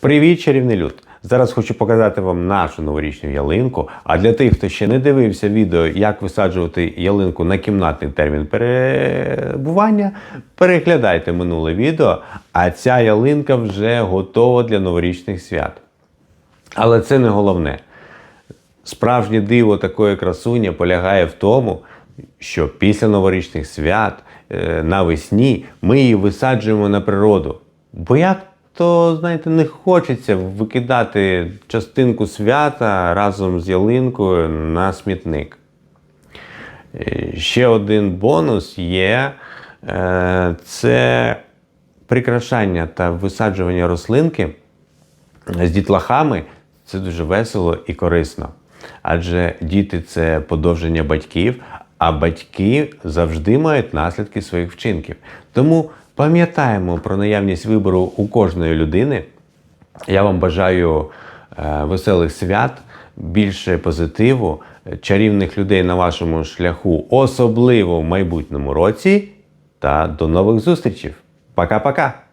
Привіт, чарівний люд! Зараз хочу показати вам нашу новорічну ялинку. А для тих, хто ще не дивився відео, як висаджувати ялинку на кімнатний термін перебування, переглядайте минуле відео. А ця ялинка вже готова для новорічних свят. Але це не головне. Справжнє диво такої красуні полягає в тому, що після новорічних свят е, навесні ми її висаджуємо на природу. Бо як то, знаєте, не хочеться викидати частинку свята разом з ялинкою на смітник. Е, Ще один бонус є е, це прикрашання та висаджування рослинки з дітлахами це дуже весело і корисно. Адже діти це подовження батьків, а батьки завжди мають наслідки своїх вчинків. Тому пам'ятаємо про наявність вибору у кожної людини. Я вам бажаю е, веселих свят, більше позитиву, чарівних людей на вашому шляху, особливо в майбутньому році. Та до нових зустрічей. Пока-пока!